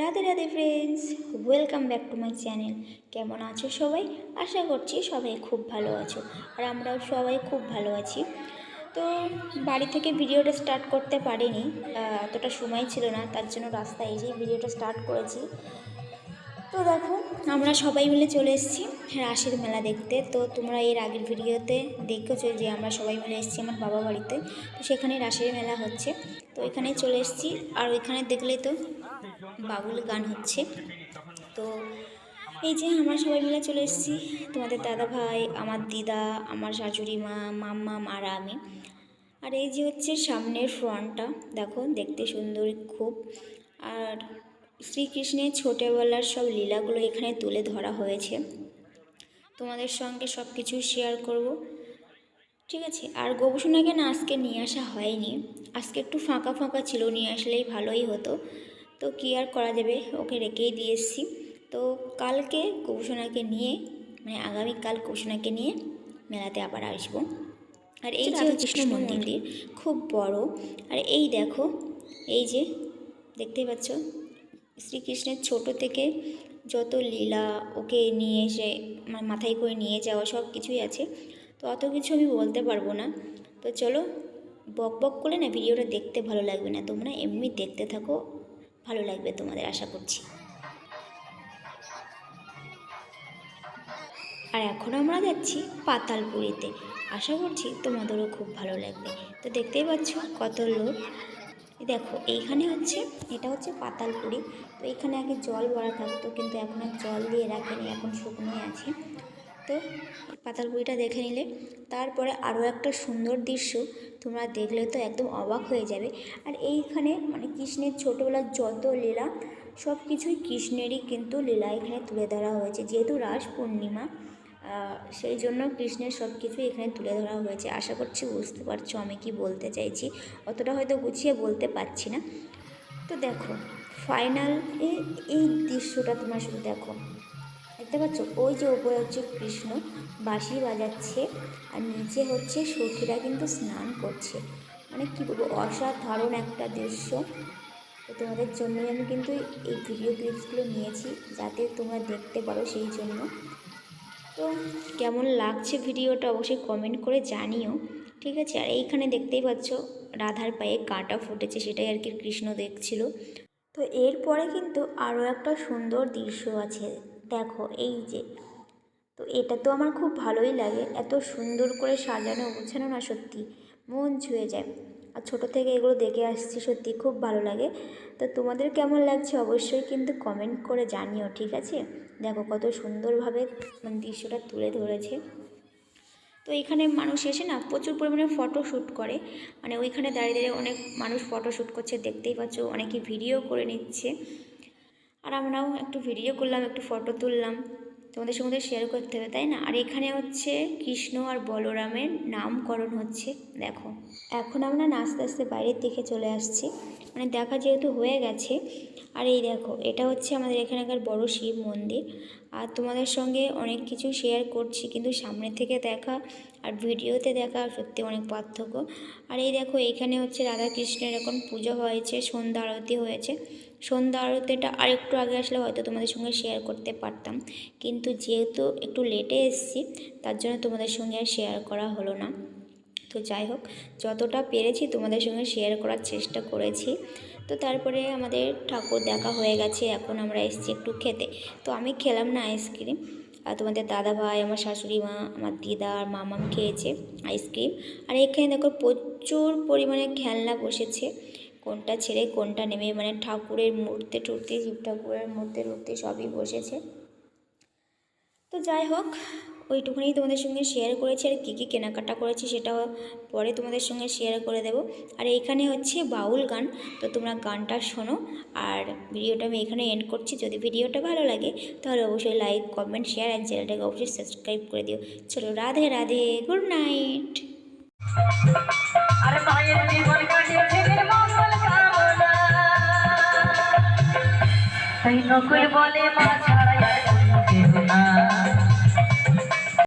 Radhe Radhe friends welcome back to my channel কেমন আছো সবাই? আশা করছি সবাই খুব ভালো আছো, আর আমরাও সবাই খুব ভালো আছি। তো বাড়ি থেকে ভিডিওটা স্টার্ট করতে পারিনি এতটা সময় ছিল না, তার জন্য রাস্তায় এসেই ভিডিওটা স্টার্ট করেছি। তো দেখো, আমরা সবাই মিলে চলে এসেছি রাসের মেলা দেখতে। তো তোমরা এর আগের ভিডিওতে দেখেছ যে আমরা সবাই মিলে এসেছি আমার বাবা বাড়িতে। তো সেখানে রাসের মেলা হচ্ছে। তো এখানে চলে এসেছি, আর ওইখানে দেখলেই তো বাবুল গান হচ্ছে। তো এই যে আমরা সবাই মিলে চলে এসেছি, তোমাদের দাদা ভাই, আমার দিদা, আমার শাশুড়ি মা, মাম্মা আর আমি। আর এই যে হচ্ছে সামনের ফ্রন্টটা, দেখো, দেখতে সুন্দর খুব। আর শ্রীকৃষ্ণের ছোটোবেলার সব লীলাগুলো এখানে তুলে ধরা হয়েছে। তোমাদের সঙ্গে সব কিছু শেয়ার করব। ঠিক আছে, আর গবেষণাকে না আজকে নিয়ে আসা হয়নি। আজকে একটু ফাঁকা ফাঁকা ছিল, নিয়ে আসলেই ভালোই হতো। তো কী আর করা যাবে? ওকে রেখেই দিয়ে এসেছি। তো কালকে গবেষণাকে নিয়ে মানে আগামীকাল গবেষণাকে নিয়ে মেলাতে আবার আসব। আর এই যে কৃষ্ণ মন্দির খুব বড়। আর এই দেখো এই যে দেখতেই পাচ্ছ শ্রীকৃষ্ণের ছোট থেকে যত লীলা ওকে নিয়ে এসে মানে মাথায় করে নিয়ে যাওয়া সব কিছুই আছে তো অত কিছু আমি বলতে পারব না। তো চলো বক বক করে না ভিডিওটা দেখতে ভালো লাগবে না তোমরা এমনি দেখতে থাকো। ভালো লাগবে তোমাদের, আশা করছি। আর এখন আমরা যাচ্ছি পাতালপুরিতে। আশা করছি তোমাদেরও খুব ভালো লাগবে। তো দেখতেই পাচ্ছ কত লোক। দেখো, এইখানে হচ্ছে, এটা হচ্ছে পাতালপুরি। তো এখানে আগে জল ভরা থাকতো, কিন্তু এখন আর জল দিয়ে রাখেনি, এখন শুকনোই আছে। তো পাতালপুরিটা দেখে নিলে। তারপরে আরও একটা সুন্দর দৃশ্য, তোমরা দেখলে তো একদম অবাক হয়ে যাবে। আর এইখানে মানে কৃষ্ণের ছোটোবেলার যত লীলা সব কিছুই কৃষ্ণেরই কিন্তু লীলা এখানে তুলে ধরা হয়েছে। যেহেতু রাস পূর্ণিমা সেই জন্য কৃষ্ণের সব কিছুই এখানে তুলে ধরা হয়েছে। আশা করছি বুঝতে পারছ আমি কি বলতে চাইছি। অতটা হয়তো গুছিয়ে বলতে পারছি না। তো দেখো ফাইনাল এই দৃশ্যটা তোমরা শুধু দেখো। দেখতে পাচ্ছ? ওই যে ওপরে হচ্ছে কৃষ্ণ, বাঁশি বাজাচ্ছে, আর নিচে হচ্ছে সখীরা কিন্তু স্নান করছে। মানে কী বলব, অসাধারণ একটা দৃশ্য। তো তোমাদের জন্যই আমি কিন্তু এই ভিডিও ক্লিপসগুলো নিয়েছি, যাতে তোমরা দেখতে পারো সেই জন্য। তো কেমন লাগছে ভিডিওটা অবশ্যই কমেন্ট করে জানিও, ঠিক আছে? আর এইখানে দেখতেই পাচ্ছ, রাধার পায়ে কাঁটা ফুটেছে, সেটাই আর কি কৃষ্ণ দেখছিল। তো এরপরে কিন্তু আরও একটা সুন্দর দৃশ্য আছে। দেখো, এই যে। তো এটা তো আমার খুব ভালোই লাগে। এত সুন্দর করে সাজানো, গোছানো না সত্যি, মন ছুঁয়ে যায়। আর ছোটো থেকে এগুলো দেখে আসছি সত্যি খুব ভালো লাগে। তো তোমাদের কেমন লাগছে অবশ্যই কিন্তু কমেন্ট করে জানিও, ঠিক আছে? দেখো কত সুন্দরভাবে মানে দৃশ্যটা তুলে ধরেছে। তো এখানে মানুষ এসে না প্রচুর পরিমাণে ফটো শ্যুট করে। মানে ওইখানে দাঁড়িয়ে দাঁড়িয়ে অনেক মানুষ ফটো শ্যুট করছে, দেখতেই পাচ্ছ, অনেকে ভিডিও করে নিচ্ছে। আর আমরাও একটু ভিডিও করলাম, একটু ফটো তুললাম। তোমাদের সঙ্গে শেয়ার করতে হবে, তাই না? আর এখানে হচ্ছে কৃষ্ণ আর বলরামের নামকরণ হচ্ছে, দেখো। এখন আমরা আস্তে আস্তে বাইরের দিকে চলে আসছি। মানে দেখা যেহেতু হয়ে গেছে, আর এই দেখো, এটা হচ্ছে আমাদের এখানকার বড় শিব মন্দির। আর তোমাদের সঙ্গে অনেক কিছু শেয়ার করছি, কিন্তু সামনে থেকে দেখা আর ভিডিওতে দেখা সত্যি অনেক পার্থক্য। আর এই দেখো, এখানে হচ্ছে রাধাকৃষ্ণের এখন পুজো হয়েছে, সন্ধ্যা আরতি হয়েছে। সন্ধ্যা আরতিটা আর একটু আগে আসলে হয়তো তোমাদের সঙ্গে শেয়ার করতে পারতাম। কিন্তু যেহেতু একটু লেটে এসেছি, তার জন্য তোমাদের সঙ্গে আর শেয়ার করা হলো না। তো যাই হোক, যতটা পেরেছি তোমাদের সঙ্গে শেয়ার করার চেষ্টা করেছি। তো তারপরে আমাদের ঠাকুর দেখা হয়ে গেছে, এখন আমরা এসেছি একটু খেতে। তো আমি খেলাম না আইসক্রিম আর তোমাদের দাদা ভাই আমার শাশুড়ি মা, আমার দিদা, আর মামাম খেয়েছে আইসক্রিম আর এখানে দেখো প্রচুর পরিমাণে খেলনা বসেছে। কোনটা ছেড়ে কোনটা নেমে মানে ঠাকুরের মূর্তি টুর্তি, শিব ঠাকুরের মূর্তি টুর্তি সবই বসেছে। তো যাই হোক, ওইটুকুনি তোমাদের সঙ্গে শেয়ার করেছি, আর কী কী কেনাকাটা করেছি সেটা পরে তোমাদের সঙ্গে শেয়ার করে দেব। আর এইখানে হচ্ছে বাউল গান, তো তোমরা গানটা শোনো। আর ভিডিওটা আমি এখানে এন্ড করছি, যদি ভিডিওটা ভালো লাগে, তাহলে অবশ্যই লাইক কমেন্ট শেয়ার অ্যান্ড চ্যানেলটাকে অবশ্যই সাবস্ক্রাইব করে দিও। চলো, রাধে রাধে গুড নাইট আর তাই নকুল বলে মাছা